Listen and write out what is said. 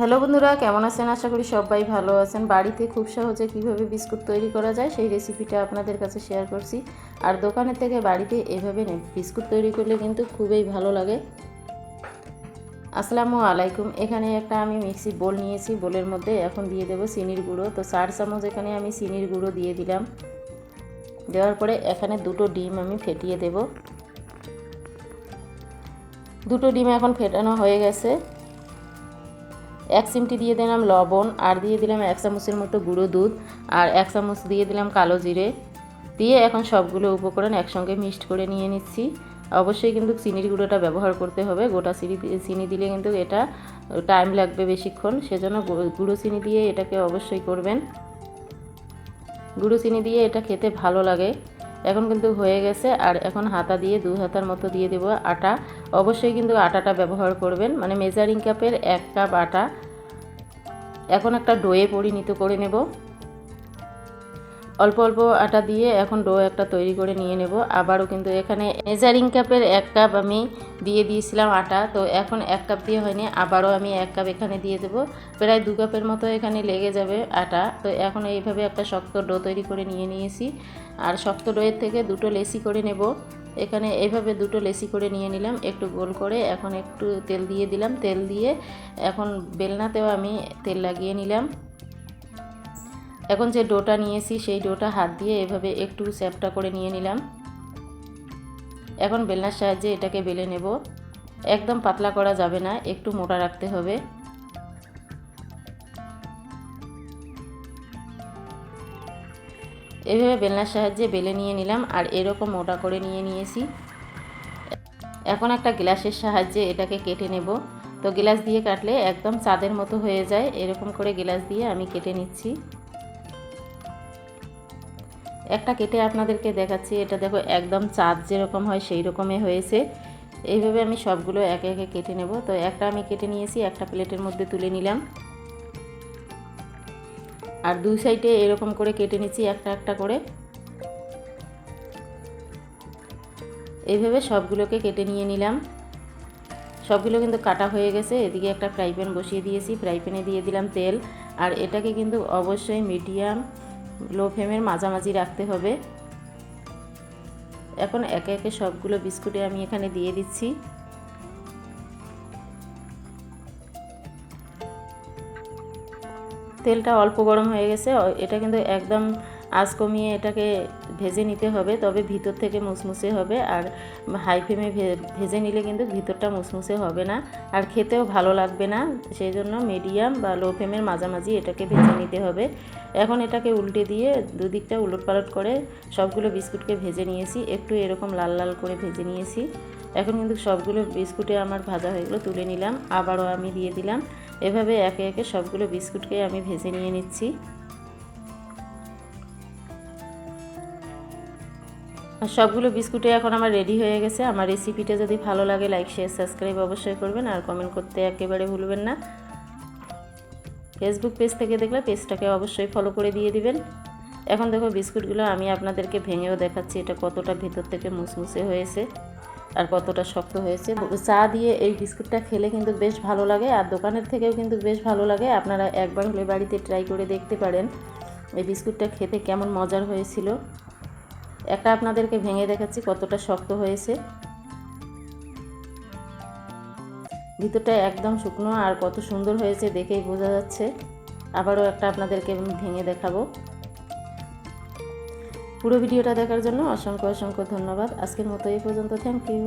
Hello বন্ধুরা, কেমন আছেন? আশা করি সবাই ভালো আছেন। বাড়িতে খুব সহজে কীভাবে বিস্কুট তৈরি করা যায় সেই রেসিপিটা আপনাদের কাছে শেয়ার করছি। আর দোকানের থেকে বাড়িতে এভাবে বিস্কুট তৈরি করলে কিন্তু খুবই ভালো লাগে। আসসালামু আলাইকুম। এখানে একটা আমি মিক্সি বোল নিয়েছি। বোলের মধ্যে এখন দিয়ে দেবো চিনির গুঁড়ো। তো চার চামচ এখানে আমি চিনির গুঁড়ো দিয়ে দিলাম। দেওয়ার পরে এখানে দুটো ডিম আমি ফেটিয়ে দেব। দুটো ডিম এখন ফেটানো হয়ে গেছে। এক চিমটি দিয়ে দিলাম লবণ, আর দিয়ে দিলাম এক চামচের মতো গুঁড়ো দুধ, আর এক চামচ দিয়ে দিলাম কালো জিরে। দিয়ে এখন সবগুলো উপকরণ একসঙ্গে মিক্সড করে নিয়ে নিচ্ছি। অবশ্যই কিন্তু চিনির গুঁড়োটা ব্যবহার করতে হবে। গোটা চিনি চিনি দিলে কিন্তু এটা টাইম লাগবে বেশিক্ষণ। সেজন্য গুঁড়ো চিনি দিয়ে এটাকে অবশ্যই করবেন। গুঁড়ো চিনি দিয়ে এটা খেতে ভালো লাগে। এখন কিন্তু হয়ে গেছে। আর এখন হাতা দিয়ে দু হাতার মতো দিয়ে দেবো আটা। অবশ্যই কিন্তু আটাটা ব্যবহার করবেন। মানে মেজারিং কাপের এক কাপ আটা। এখন একটা ডোয়ে পরিণত করে নেব। অল্প অল্প আটা দিয়ে এখন ডো একটা তৈরি করে নিয়ে নেব। আবারও কিন্তু এখানে মেজারিং কাপের এক কাপ আমি দিয়ে দিয়েছিলাম আটা। তো এখন এক কাপ দিয়ে হয়নি, আবারও আমি এক কাপ এখানে দিয়ে দেব। প্রায় দু কাপের মতো এখানে লেগে যাবে আটা। তো এখন এইভাবে একটা শক্ত ডো তৈরি করে নিয়ে নিয়েছি। আর শক্ত ডোয়ের থেকে দুটো লেসি করে নেব। এখানে এইভাবে দুটো লেসি করে নিয়ে নিলাম, একটু গোল করে, এখন একটু তেল দিয়ে দিলাম, তেল দিয়ে এখন বেলনাতেও আমি তেল লাগিয়ে নিলাম। এখন যে ডোটা নিয়েছি, সেই ডোটা হাত দিয়ে এভাবে একটু স্যাপটা করে নিয়ে নিলাম। এখন বেলনার সাহায্যে এটাকে বেলে নেব। একদম পাতলা করা যাবে না, একটু মোটা রাখতে হবে। এভাবে বেলনার সাহায্যে বেলে নিয়ে নিলাম আর এরকম মোটা করে নিয়ে নিয়েছি। এখন একটা গ্লাসের সাহায্যে এটাকে কেটে নেব। তো গ্লাস দিয়ে কাটলে একদম চাঁদের মতো হয়ে যায়। এরকম করে গ্লাস দিয়ে আমি কেটে নিচ্ছি। একটা কেটে আপনাদেরকে দেখাচ্ছি। এটা দেখো একদম চাঁদ যেরকম হয় সেই রকমই হয়েছে। এইভাবে আমি সবগুলো একে একে কেটে নেব। তো একটা আমি কেটে নিয়েছি, একটা প্লেটের মধ্যে তুলে নিলাম। আর দুই সাইডে এরকম করে কেটে নিচ্ছি, একটা একটা করে। এইভাবে সবগুলোকে কেটে নিয়ে নিলাম। সবগুলো কিন্তু কাটা হয়ে গেছে, এদিকে একটা ফ্রাই প্যান বসিয়ে দিয়েছি, ফ্রাই প্যানে দিয়ে দিলাম তেল। আর এটাকে কিন্তু অবশ্যই মিডিয়াম, লো ফ্লেমের মাঝামাঝি রাখতে হবে। এখন একে একে সবগুলো বিস্কুটে আমি এখানে দিয়ে দিচ্ছি। তেলটা অল্প গরম হয়ে গেছে এটা কিন্তু একদম আঁচ কমিয়ে এটাকে ভেজে নিতে হবে, তবে ভিতর থেকে মুসমুসে হবে, আর হাই ফ্লেমে ভেজে নিলে কিন্তু ভিতরটা মুসমুসে হবে না, আর খেতেও ভালো লাগবে না, সেই জন্য মিডিয়াম বা লো ফ্লেমের মাঝামাঝি এটাকে ভেজে নিতে হবে। এখন এটাকে উল্টে দিয়ে দুদিকটা উলট পালট করে সবগুলো বিস্কুটকে ভেজে নিয়েছি, একটু এরকম লাল লাল করে ভেজে নিয়েছি। এখন কিন্তু সবগুলো বিস্কুটে আমার ভাজা হয়ে গেলো, তুলে নিলাম, আবারও আমি দিয়ে দিলাম। এভাবে একে একে সবগুলো বিস্কুটকে আমি ভেজে নিয়ে নিচ্ছি। আর সবগুলো বিস্কুটে এখন আমার রেডি হয়ে গেছে। আমার রেসিপিটা যদি ভালো লাগে, লাইক, শেয়ার, সাবস্ক্রাইব অবশ্যই করবেন আর কমেন্ট করতে একেবারে ভুলবেন না। ফেসবুক পেজ থেকে দেখলে পেজটাকে অবশ্যই ফলো করে দিয়ে দিবেন। এখন দেখো বিস্কুটগুলো আমি আপনাদেরকে ভেঙেও দেখাচ্ছি, এটা কতটা ভেতর থেকে মুসমুসে হয়েছে। আর কতটা শক্ত হয়েছে। চা দিয়ে এই বিস্কুটটা খেলে কিন্তু বেশ ভালো লাগে আর দোকানের থেকেও কিন্তু বেশ ভালো লাগে। আপনারা একবার হলে বাড়িতে ট্রাই করে দেখতে পারেন এই বিস্কুটটা খেতে কেমন মজার হয়েছিল। একটা আপনাদেরকে ভেঙে দেখাচ্ছি কতটা শক্ত হয়েছে। ভিতরটা একদম শুকনো আর কত সুন্দর হয়েছে দেখেই বোঝা যাচ্ছে। আবারও একটা আপনাদেরকে ভেঙে দেখাবো। পুরো ভিডিওটা দেখার জন্য অসংখ্য অসংখ্য ধন্যবাদ। আজকের মতো এই পর্যন্ত। Thank you